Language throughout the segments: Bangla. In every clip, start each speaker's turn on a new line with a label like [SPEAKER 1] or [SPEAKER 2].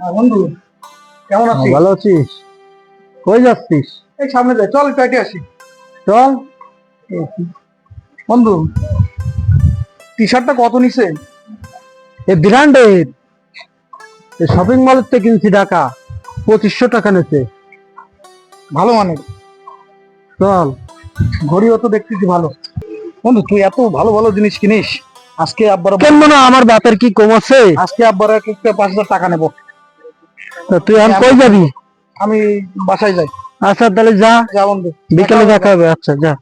[SPEAKER 1] হ্যাঁ, বন্ধু কেমন আছিস?
[SPEAKER 2] ভালো আছিস। কই যাচ্ছিস?
[SPEAKER 1] এই সামনে যাই চল একটু আসি।
[SPEAKER 2] চল।
[SPEAKER 1] বন্ধু টি শার্টটা কত নিছে?
[SPEAKER 2] এ ব্র্যান্ডের। শপিং মলের থেকে কিনছি টাকা পঁচিশশো টাকা নেছে।
[SPEAKER 1] ভালো মানের।
[SPEAKER 2] চল।
[SPEAKER 1] ঘড়িও তো দেখতেছি ভালো। বন্ধু তুই এত ভালো ভালো জিনিস কিনিস। আজকে আব্বার
[SPEAKER 2] কেন না আমার বাপের কি কম আছে?
[SPEAKER 1] আজকে আব্বার একটা পাঁচ হাজার টাকা নেব।
[SPEAKER 2] তুই এখন কই যাবি?
[SPEAKER 1] আমি বাসায় যাই।
[SPEAKER 2] আচ্ছা তাহলে যা।
[SPEAKER 1] যা বন্ধু।
[SPEAKER 2] বিকেলে দেখা হবে। আচ্ছা যা।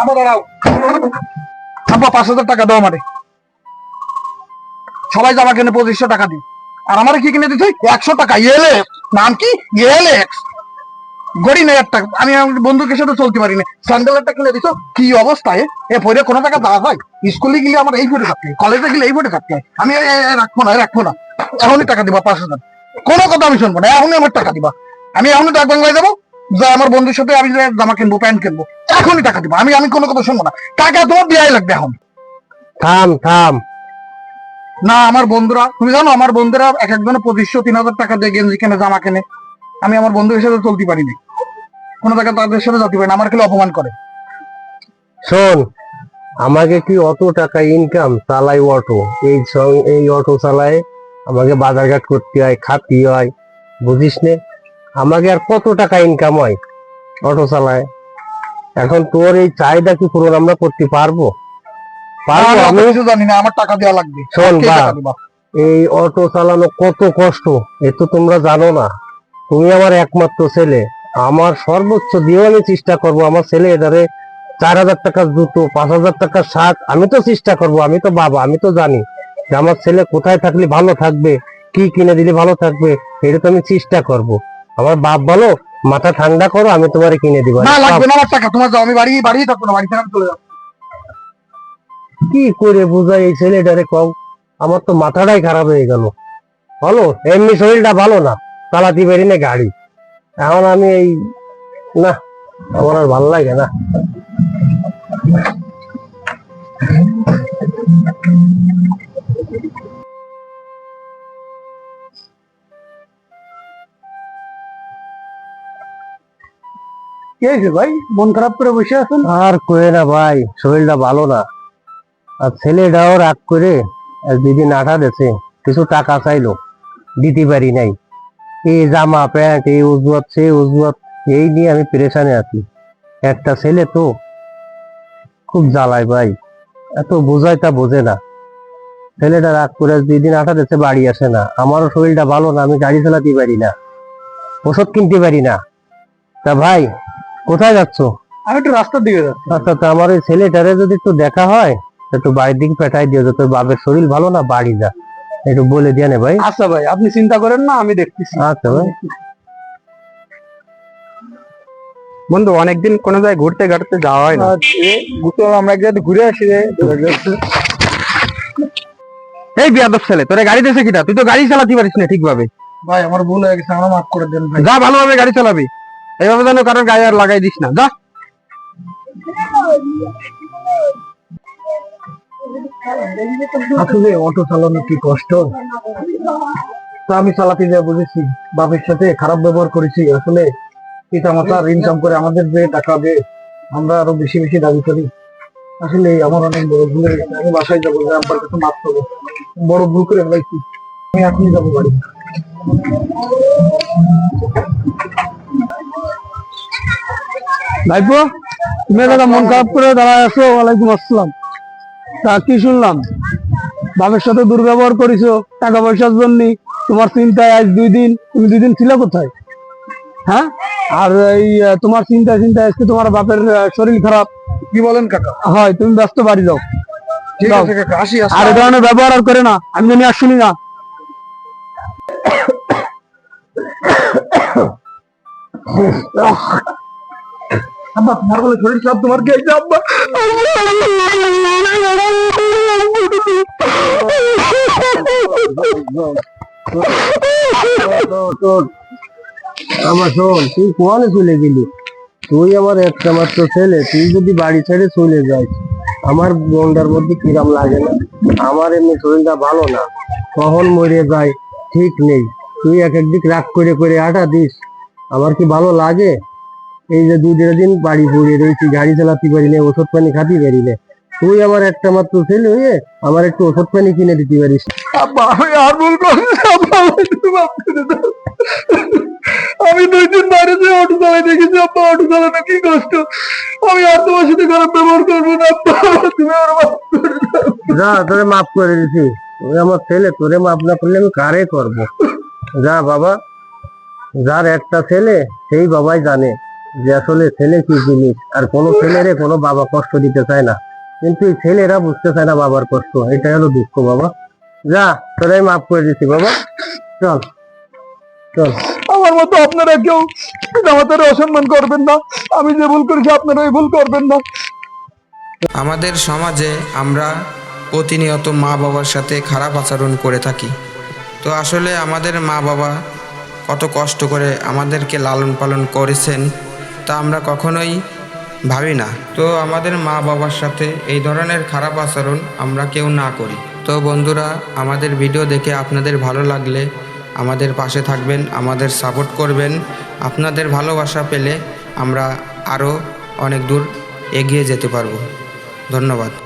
[SPEAKER 1] আবার দাঁড়াও। আব্বা পাঁচ হাজার টাকা দাও আমারে। সবাই জামা কিনে পঁচিশশো টাকা দিই। আর আমারে কি কিনে দিতে একশো টাকা। ইয়েলে নাম কি? ইয়েলে আমি আমার বন্ধুকের সাথে চলতে পারি না। স্যান্ডেল কিনে দিছো? কি অবস্থা এ? এ পরে কোনো টাকা দেওয়া হয়? স্কুলে গেলে আমার এই ফোটে থাকতে কলেজে গেলে এই ফোটে থাকতে আমি এ- এ- এ রাখব না রাখব না। এখনই টাকা দিবা পাঁচ হাজার। কোনো কথা আমি শুনব না এখনই আমার টাকা দিবা। আমি এখনই ডাক বাংলায় যাব যা আমার বন্ধুর সাথে আমি জামা কিনবো প্যান্ট কিনবো এখনই টাকা দিবো। আমি আমি কোনো কথা শুনব না। টাকা তোমার দেওয়াই লাগবে এখন।
[SPEAKER 2] থাম থাম।
[SPEAKER 1] না আমার বন্ধুরা তুমি জানো আমার বন্ধুরা এক একজনে পঁচিশশো তিন হাজার টাকা দিয়ে গেঞ্জি কেনে জামা কেনে। আমি আমার বন্ধুদের সাথে চলতে পারি না। কোনো তাদের সাথে পারি না আমার খেলে অপমান করে।
[SPEAKER 2] শোন আমাকে কি অত টাকা ইনকাম চালাই অটো এই এই অটো চালায় আমাকে বাজারঘাট করতে হয় খাতি হয় বুঝিস নে? আমাকে আর কত টাকা ইনকাম হয় অটো চালায়? এখন তোর এই চাহিদা কি পূরণ আমরা করতে পারব? পারব
[SPEAKER 1] আমি? অত জানি না আমার টাকা দেওয়া লাগবে।
[SPEAKER 2] শোন? এই অটো চালানো কত কষ্ট এ তো তোমরা জানো না। তুমি আমার একমাত্র ছেলে। আমার সর্বোচ্চ আমি চেষ্টা করব আমার ছেলে এটারে চার হাজার টাকার জুতো পাঁচ হাজার টাকার শার্ট আমি তো চেষ্টা করব আমি তো বাবা আমি তো জানি যে আমার ছেলে কোথায় থাকলে ভালো থাকবে কি কিনে দিলে ভালো থাকবে এটা তো আমি চেষ্টা করব। আমার বাপ বলো মাথা ঠান্ডা করো আমি তোমারে কিনে দিব।
[SPEAKER 1] না লাগবে না আমার টাকা তোমার যাও আমি বাড়ি বাড়িই থাকব না বাড়ি থেকে চলে যাব।
[SPEAKER 2] কি করে বোঝাই এই ছেলেটারে কও? আমার তো মাথাটাই খারাপ হয়ে গেল। বলো এমনি শরীরটা ভালো না চালাতে পারি না গাড়ি। এখন আমি এই না আমার আর ভালো লাগে না।
[SPEAKER 1] ভাই? মন খারাপ করে বসে আছেন?
[SPEAKER 2] আর কয়ে না ভাই শরীরটা ভালো না। আর ছেলেটাও রাগ করে দুদিন আঠা দিয়েছে কিছু টাকা চাইলো দিতে পারি নাই। এই জামা প্যান্ট এই উজুয়াত সেই উজুয়াত এই নিয়ে আমি পেরেশানে আছি। একটা ছেলে তো খুব জ্বালায় ভাই। এত বোঝায় তা বোঝে না। ছেলেটা রাগ করে দুই দিন আঠা দিচ্ছে বাড়ি আসে না। আমারও শরীরটা ভালো না আমি গাড়ি চালাতে পারি না। ওষুধ কিনতে পারি না। তা ভাই কোথায় যাচ্ছ?
[SPEAKER 1] আমি একটু রাস্তার দিকে যাচ্ছি।
[SPEAKER 2] আচ্ছা তো আমার ওই ছেলেটারে যদি একটু দেখা হয় একটু বাড়ির দিকে পেটাই দিও যে তোর বাপের শরীর ভালো না বাড়ি যা। একটু বলে দিয়ে নে ভাই।
[SPEAKER 1] আচ্ছা ভাই আপনি চিন্তা করেন না আমি দেখতেছি।
[SPEAKER 2] আচ্ছা ভাই।
[SPEAKER 1] বন্ধু অনেকদিন কোনো জায়গায় ঘুরতে ঘাটতে যাওয়া হয় না। ঘুরতে আমরা এক জায়গায় ঘুরে আসি রে।
[SPEAKER 2] এই বিয়াদব ছেলে তোরে গাড়ি দেশে কিটা? তুই তো গাড়ি চালাতে পারিস না ঠিকভাবে।
[SPEAKER 1] ভাই আমার ভুল হয়ে গেছে আমরা মাফ করে দেন ভাই।
[SPEAKER 2] যা ভালোভাবে গাড়ি চালাবি। এইভাবে যেন কারোর গায়ে আর লাগাই দিস না যা।
[SPEAKER 1] আসলে অটো চালানো কি কষ্ট? তা আমি চালাতে যা বুঝেছি, বাপের সাথে খারাপ ব্যবহার করেছি। আসলে পিতা মাতার ইনকাম করে আমাদের যে টাকা দেয়, আমরা আরও বেশি বেশি দাবি করি। আসলে আমার অনেক বড় ভুল আমি বাসায় যাব যে আমার কাছে মাফ করব। বড় ভুল করে ফেলাইছি। আমি এখনই যাব বাড়ি।
[SPEAKER 2] ভাইপো, তুমি দাদা মন খারাপ করে দাঁড়ায় আছো। ওয়ালাইকুম আসসালাম। তা কি শুনলাম? বাপের সাথে দুর্ব্যবহার করেছ টাকা পয়সার জন্য। তোমার চিন্তায় আজ দুই দিন তুমি দুই দিন ছিল কোথায়? হ্যাঁ? আর এই তোমার চিন্তা চিন্তায় আজকে তোমার বাপের শরীর খারাপ।
[SPEAKER 1] কি বলেন কাকা?
[SPEAKER 2] হয় তুমি ব্যস্ত বাড়ি যাও। আর এ ধরনের ব্যবহার আর করে না আমি জানি আর শুনি না।
[SPEAKER 1] আব্বা, তোমার বলে শরীর খারাপ, তোমার কি হয়েছে আব্বা?
[SPEAKER 2] আমার শোন, তুই কোয়ানে চলে গেলি? তুই আমার একটা মাত্র ছেলে, তুই যদি বাড়ি ছেড়ে চলে যাস, আমার বোনটার মধ্যে কিরাম লাগে না? আমার এমনি শরীরটা ভালো না। কখন মরে যায়, ঠিক নেই। তুই এক একদিক রাগ করে করে আটা দিস। আমার কি ভালো লাগে? এই যে দুই দেড় দিন বাড়ি পড়ে রয়েছি গাড়ি চালাতে পারি না ওষুধ পানি খাতে পারি না তুই আমার একটা মাত্র ছেলে হয়ে আমার একটু ওষুধ পানি কিনে দিতে পারিস।
[SPEAKER 1] আমি আর ভুল আমি দুই দিন বাইরে যে অটো চালাই দেখেছি আব্বা অটো চালানো কি কষ্ট। আমি আর তোমার সাথে খারাপ ব্যবহার করব না তুমি আমার মাফ করে
[SPEAKER 2] যা তোরে মাফ করে দিছি। তুই আমার ছেলে তোরে মাফ না করলে আমি কারে করব? যা বাবা যার একটা ছেলে সেই বাবাই জানে। যে আসলে ছেলে কি জিনিস? আর কোনো ছেলেরে কোনো বাবা কষ্ট দিতে চায় না। কিন্তু এই ছেলেরা বুঝতে চায় না বাবার কষ্ট। এটা হলো দুঃখ বাবা। যা তোরাই মাফ করে দিছি বাবা। চল চল।
[SPEAKER 1] আমার মতো আপনারা কেউ পিতামাতার অসম্মান করবেন না। আমি যে ভুল করেছি আপনারা ওই ভুল করবেন না।
[SPEAKER 3] আমাদের সমাজে আমরা প্রতিনিয়ত মা বাবার সাথে খারাপ আচরণ করে থাকি। তো আসলে আমাদের মা বাবা কত কষ্ট করে আমাদেরকে লালন পালন করেছেন। তা আমরা কখনোই ভাবি না। তো আমাদের মা বাবার সাথে এই ধরনের খারাপ আচরণ আমরা কেউ না করি। তো বন্ধুরা, আমাদের ভিডিও দেখে আপনাদের ভালো লাগলে আমাদের পাশে থাকবেন, আমাদের সাপোর্ট করবেন। আপনাদের ভালোবাসা পেলে আমরা আরও অনেক দূর এগিয়ে যেতে পারব। ধন্যবাদ।